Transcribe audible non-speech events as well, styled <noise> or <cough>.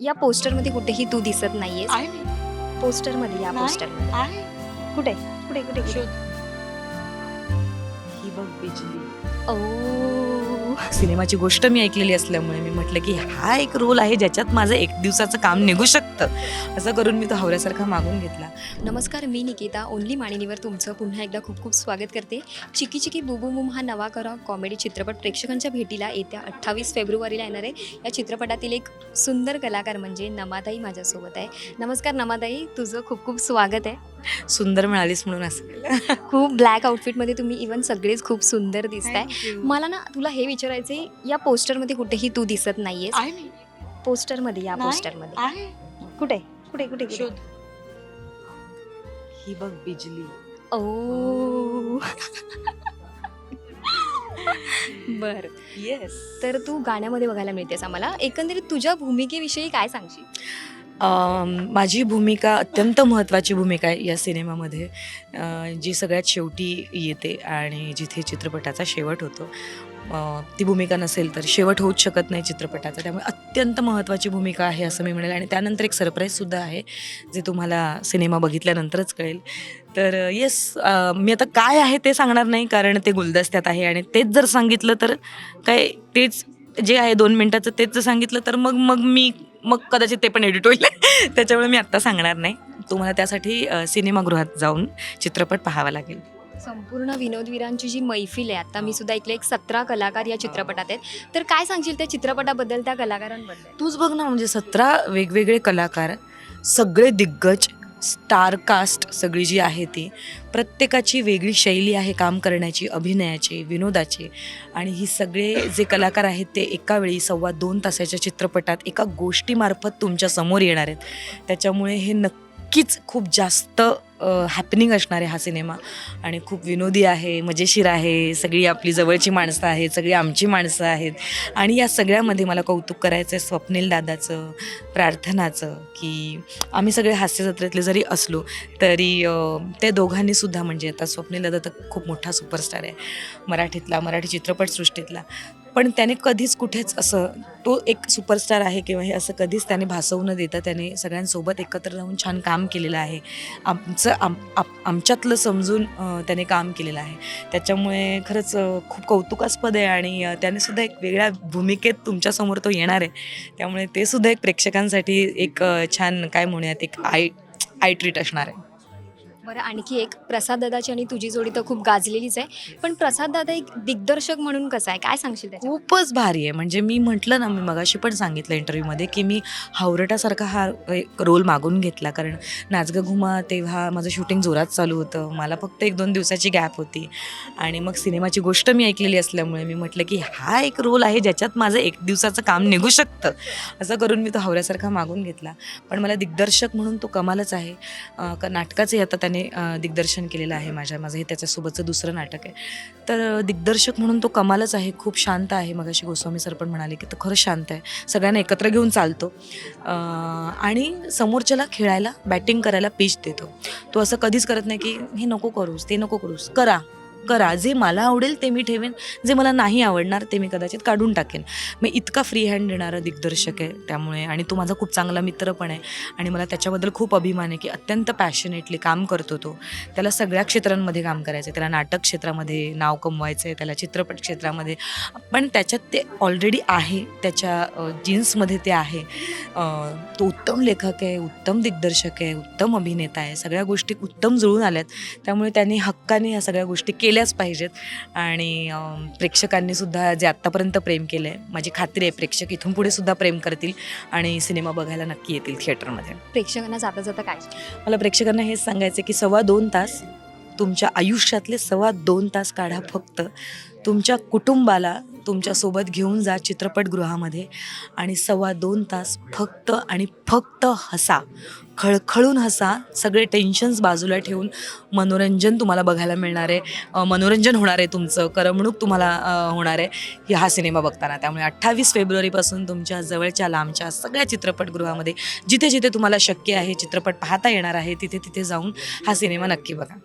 या पोस्टरमध्ये कुठेही तू दिसत नाहीयेस. आहे मी. पोस्टरमध्ये या नाही. पोस्टरमध्ये. आहे. कुठे? कुठे कुठे कुठे? शोध. बघ बिजली ओ. सिनेमाची गोष्ट मी ऐकलेली असल्यामुळे मी म्हटलं की हा एक रोल आहे ज्याच्यात माझं एक दिवसाचं काम निघू शकतं. असं करून मी तो हवऱ्यासारखा मागून घेतला. नमस्कार मी निकिता. ओनली माणिनीवर तुमचं पुन्हा एकदा खूप खूप स्वागत करते. चिकी चिकी बुबू मुम हा नवा करा कॉमेडी चित्रपट प्रेक्षकांच्या भेटीला येत्या अठ्ठावीस फेब्रुवारीला येणार आहे. या चित्रपटातील एक सुंदर कलाकार म्हणजे नमाताई माझ्यासोबत आहे. नमस्कार नमाताई तुझं खूप खूप स्वागत आहे. सुंदर मिळालीस म्हणून असं केलं. खूप ब्लॅक आउटफिटमध्ये तुम्ही इवन सगळेच खूप सुंदर दिसताय. मला ना तुला हे विचारायचं आहे या पोस्टरमध्ये कुठेही तू दिसत मी. पोस्टरमध्ये या. पोस्टरमध्ये आहे. कुठे? कुठे कुठे? शोध. ही बघ बिजली. ओ. बर. येस तर तू गाण्यामध्ये बघायला मिळतेस आम्हाला. एकंदरीत तुझ्या भूमिकेविषयी काय सांगशील? माझी भूमिका अत्यंत महत्त्वाची भूमिका आहे या सिनेमामध्ये. जी सगळ्यात शेवटी येते आणि जिथे चित्रपटाचा शेवट होतो. ती भूमिका नसेल तर शेवट होऊच शकत नाही चित्रपटाचा. त्यामुळे अत्यंत महत्त्वाची भूमिका आहे असं मी म्हणेल. आणि त्यानंतर एक सरप्राईजसुद्धा आहे जे तुम्हाला सिनेमा बघितल्यानंतरच कळेल. तर येस मी आता काय आहे ते सांगणार नाही कारण ते गुलदस्त्यात आहे आणि तेच जर सांगितलं तर काय तेच जे आहे दोन मिनटाचं तेच जर सांगितलं तर मग मग मी मग कदाचित ते पण एडिट होईल. <laughs> त्याच्यामुळे मी आत्ता सांगणार नाही. तुम्हाला त्यासाठी सिनेमागृहात जाऊन चित्रपट पाहावा लागेल. संपूर्ण विनोदवीरांची जी मैफिल आहे आता मी सुद्धा ऐकलं एक सतरा कलाकार या चित्रपटात आहेत. तर काय सांगशील त्या चित्रपटाबद्दल त्या कलाकारांबद्दल? तूच बघ ना म्हणजे सतरा वेगवेगळे कलाकार सगळे दिग्गज स्टार कास्ट सगळी जी आहे ती प्रत्येकाची वेगळी शैली आहे काम करण्याची अभिनयाची विनोदाची. आणि ही सगळे जे कलाकार आहेत ते एका वेळी सव्वा दोन तासाच्या चित्रपटात एका गोष्टीमार्फत तुमच्यासमोर येणार आहेत. त्याच्यामुळे हे नक्कीच खूप जास्त हॅपनिंग असणार आहे हा सिनेमा. आणि खूप विनोदी आहे मजेशीर आहे सगळी आपली जवळची माणसं आहेत सगळी आमची माणसं आहेत. आणि या सगळ्यामध्ये मला कौतुक करायचं आहे स्वप्नील दादाचं प्रार्थनाचं की आम्ही सगळे हास्य जत्रेतले जरी असलो तरी त्या ते दोघांनी सुद्धा म्हणजे आता स्वप्नील दादा तर खूप मोठा सुपरस्टार आहे. मराठीतला मराठी चित्रपटसृष्टीतला. पण त्याने कधीच कुठेच असं तो एक सुपरस्टार आहे किंवा हे असं कधीच त्याने भासवू न देता त्याने सगळ्यांसोबत एकत्र राहून छान काम केलेलं आहे. आमचं आम आमच्यातलं समजून त्याने काम केलेलं आहे. त्याच्यामुळे खरंच खूप कौतुकास्पद आहे आणि त्याने सुद्धा एक वेगळ्या भूमिकेत तुमच्यासमोर तो येणार आहे. त्यामुळे ते सुद्धा एक प्रेक्षकांसाठी एक छान काय म्हणूयात एक आय आय ट्रीट असणार आहे. बरं आणखी एक प्रसाद दादाची आणि तुझी जोडी तर खूप गाजलेलीच आहे. पण प्रसाद दादा एक दिग्दर्शक म्हणून कसा आहे? काय सांगशील त्याच्या खूपच भारी आहे. म्हणजे मी म्हटलं ना मी मगाशी पण सांगितलं इंटरव्ह्यूमध्ये की मी हावरटासारखा हा एक रोल मागून घेतला. कारण नाचगं घुमा तेव्हा माझं शूटिंग जोरात चालू होतं. मला फक्त एक दोन दिवसाची गॅप होती. आणि मग सिनेमाची गोष्ट मी ऐकलेली असल्यामुळे मी म्हटलं की हा एक रोल आहे ज्याच्यात माझं एक दिवसाचं काम निघू शकतं. असं करून मी तो हावऱ्यासारखा मागून घेतला. पण मला दिग्दर्शक म्हणून तो कमालच आहे. अं, क- नाटकाचंही आता त्याने अं, दिग्दर्शन केलेलं आहे माझ्या माझं हे त्याच्यासोबतचं दुसरं नाटक आहे. तर दिग्दर्शक म्हणून तो कमालच आहे खूप शांत आहे. मग अशी गोस्वामी सर पण म्हणाले की तो खरं शांत आहे. सगळ्यांना एकत्र घेऊन चालतो. आणि समोरच्याला खेळायला बॅटिंग करायला पिच देतो. तो असं कधीच करत नाही की हे नको करूस ते नको करूस करा. करा. जे मला आवडेल ते मी ठेवेन. जे मला नाही आवडणार ते मी कदाचित काढून टाकेन. मी इतका फ्री हँड देणारा दिग्दर्शक आहे त्यामुळे आणि तो माझा खूप चांगला मित्र पण आहे आणि मला त्याच्याबद्दल खूप अभिमान आहे की अत्यंत पॅशनेटली काम करतो तो. त्याला सगळ्या क्षेत्रांमध्ये काम करायचं आहे त्याला नाटक क्षेत्रामध्ये नाव कमवायचं आहे त्याला चित्रपट क्षेत्रामध्ये पण त्याच्यात ते ऑलरेडी आहे. त्याच्या जीन्समध्ये ते आहे. तो उत्तम लेखक आहे उत्तम दिग्दर्शक आहे उत्तम अभिनेता आहे. सगळ्या गोष्टी उत्तम जुळून आल्यात. त्यामुळे त्यांनी हक्काने ह्या सगळ्या गोष्टी केल्याच पाहिजेत. आणि अ, प्रेक्षकांनी सुद्धा जे आत्तापर्यंत प्रेम केलं आहे माझी खात्री आहे प्रेक्षक इथून पुढे सुद्धा प्रेम करतील आणि सिनेमा बघायला नक्की येतील थिएटरमध्ये. प्रेक्षकांना जाता जाता काय? मला प्रेक्षकांना हेच सांगायचं की सव्वा दोन तास तुमच्या आयुष्यातले सव्वा दोन तास काढा फक्त. तुमच्या कुटुंबाला तुमच्यासोबत घेऊन जा चित्रपटगृहामध्ये आणि सव्वा दोन तास फक्त आणि फक्त हसा. खळखळून हसा. सगळे टेन्शन्स बाजूला ठेवून मनोरंजन तुम्हाला बघायला मिळणार आहे. मनोरंजन होणार आहे तुमचं. करमणूक तुम्हाला होणार आहे. हा सिनेमा बघताना. त्यामुळे अठ्ठावीस फेब्रुवारीपासून तुमच्या जवळच्या लांबच्या सगळ्या चित्रपटगृहामध्ये जिथे जिथे तुम्हाला शक्य आहे चित्रपट पाहता येणार आहे तिथे तिथे जाऊन हा सिनेमा नक्की बघा.